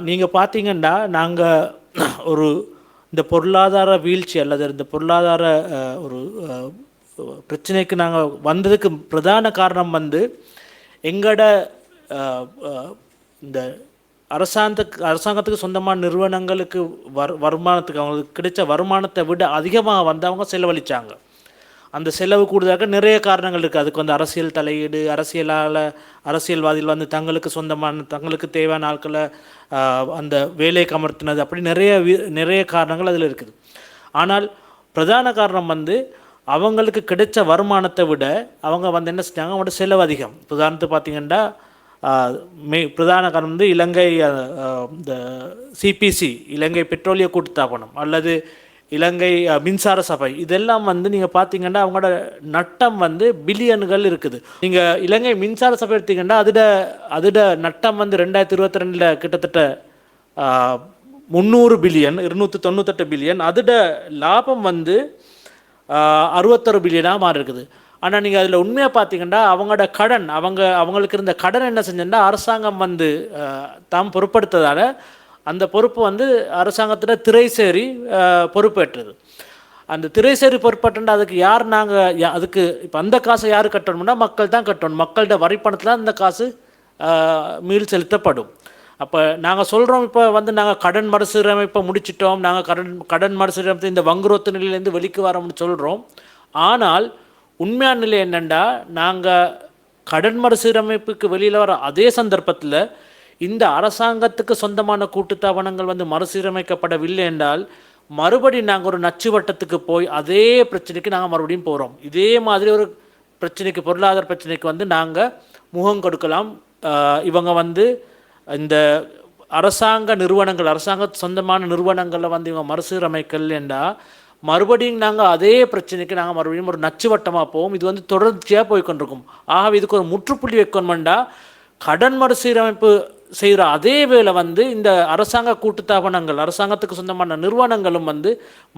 நீங்கள் பார்த்தீங்கன்னா நாங்கள் ஒரு இந்த பொருளாதார வீழ்ச்சி அல்லது இந்த பொருளாதார ஒரு பிரச்சனைக்கு நாங்கள் வந்ததுக்கு பிரதான காரணம் வந்து எங்களோட இந்த அரசாங்கத்துக்கு அரசாங்கத்துக்கு சொந்தமான நிறுவனங்களுக்கு வர் வருமானத்துக்கு அவங்களுக்கு கிடைச்ச வருமானத்தை விட அதிகமாக வந்து அவங்க செலவழிச்சாங்க. அந்த செலவு கூடுதலாக நிறைய காரணங்கள் இருக்குது அதுக்கு வந்து அரசியல் தலையீடு அரசியலால் அரசியல்வாதிகள் வந்து தங்களுக்கு சொந்தமான தங்களுக்கு தேவையான ஆட்களை அந்த வேலைக்கு அமர்த்தினது அப்படி நிறைய வி- நிறைய காரணங்கள் அதில் இருக்குது. ஆனால் பிரதான காரணம் வந்து அவங்களுக்கு கிடைச்ச வருமானத்தை விட அவங்க வந்து என்ன செஞ்சாங்க? அவங்களோட செலவு அதிகம். உதாரணத்துக்கு பார்த்தீங்கன்னா மே பிரதான காரணம் வந்து இலங்கை இந்த சிபிசி இலங்கை பெட்ரோலிய கூட்டுத்தாபனம் அல்லது இலங்கை மின்சார சபை. இதெல்லாம் வந்து நீங்கள் பார்த்தீங்கன்னா அவங்களோட நட்டம் வந்து பில்லியன்கள் இருக்குது. நீங்கள் இலங்கை மின்சார சபை எடுத்தீங்கன்னா அதிட அதிட நட்டம் வந்து ரெண்டாயிரத்தி இருபத்தி ரெண்டில் கிட்டத்தட்ட முந்நூறு பில்லியன் இருநூற்றி தொண்ணூத்தெட்டு பில்லியன். அதோட லாபம் வந்து அறுபத்தொரு பில்லியனாக மாறி இருக்குது ஆனால் நீங்கள் அதில் உண்மையாக பார்த்தீங்கன்னா அவங்களோட கடன் அவங்க அவங்களுக்கு இருந்த கடன் என்ன செஞ்சோன்னா அரசாங்கம் வந்து தாம் பொருட்படுத்ததால் அந்த பொறுப்பு வந்து அரசாங்கத்தில் திரைசேரி பொறுப்பேற்றது. அந்த திரைசேரி பொறுப்பேற்றுனா அதுக்கு யார் நாங்கள் அதுக்கு இப்போ அந்த காசை யார் கட்டணும்னா மக்கள் தான் கட்டணும். மக்கள்கிட்ட வரிப்பணத்தில் அந்த காசு மீள் செலுத்தப்படும். அப்போ நாங்கள் சொல்கிறோம் இப்போ வந்து நாங்கள் கடன் மறுசீரமைப்பை முடிச்சிட்டோம். நாங்கள் கடன் கடன் மறுசீரமைப்பு இந்த வங்குரோத்து நிலையிலேருந்து வெளிக்கு வரோம்னு சொல்கிறோம் ஆனால் உண்மையான நிலை என்னென்னா நாங்கள் கடன் மறுசீரமைப்புக்கு வெளியில் வர அதே சந்தர்ப்பத்தில் இந்த அரசாங்கத்துக்கு சொந்தமான கூட்டுத்தாபனங்கள் வந்து மறுசீரமைக்கப்படவில்லை என்றால் மறுபடி நாங்கள் ஒரு நச்சு வட்டத்துக்கு போய் அதே பிரச்சனைக்கு நாங்கள் மறுபடியும் போகிறோம் இதே மாதிரி ஒரு பிரச்சனைக்கு பொருளாதார பிரச்சனைக்கு வந்து நாங்கள் முகம் கொடுக்கலாம். இவங்க வந்து இந்த அரசாங்க நிறுவனங்கள் அரசாங்க சொந்தமான நிறுவனங்களை வந்து இவங்க மறுசீரமைக்கல் என்றால் மறுபடியும் நாங்கள் அதே பிரச்சனைக்கு நாங்கள் மறுபடியும் ஒரு நச்சு வட்டமாக போவோம். இது வந்து தொடர்ச்சியாக போய் கொண்டிருக்கும். ஆகவே இதுக்கு ஒரு முற்றுப்புள்ளி வைக்கணுமெண்டா கடன் மறுசீரமைப்பு செய்கிற அதே வேளை வந்து இந்த அரசாங்க கூட்டுத்தாபனங்கள் அரசாங்கத்துக்கு சொந்தமான நிறுவனங்களும் வந்து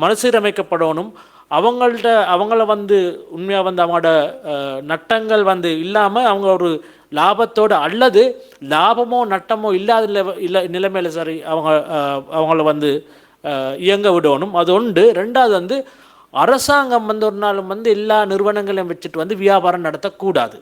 மறுசீரமைக்கப்படணும். அவங்கள்ட்ட அவங்கள வந்து உண்மையாக வந்து அவங்களோட நட்டங்கள் வந்து இல்லாமல் அவங்க ஒரு லாபத்தோடு அல்லது லாபமோ நட்டமோ இல்லாத இல்லை நிலைமையில் சரி அவங்க அவங்கள வந்து இயங்க விடணும். அது ஒன்று ரெண்டாவது வந்து அரசாங்கம் வந்து ஒரு நாளும் வந்து எல்லா நிறுவனங்களையும் வச்சுட்டு வந்து வியாபாரம் நடத்தக்கூடாது.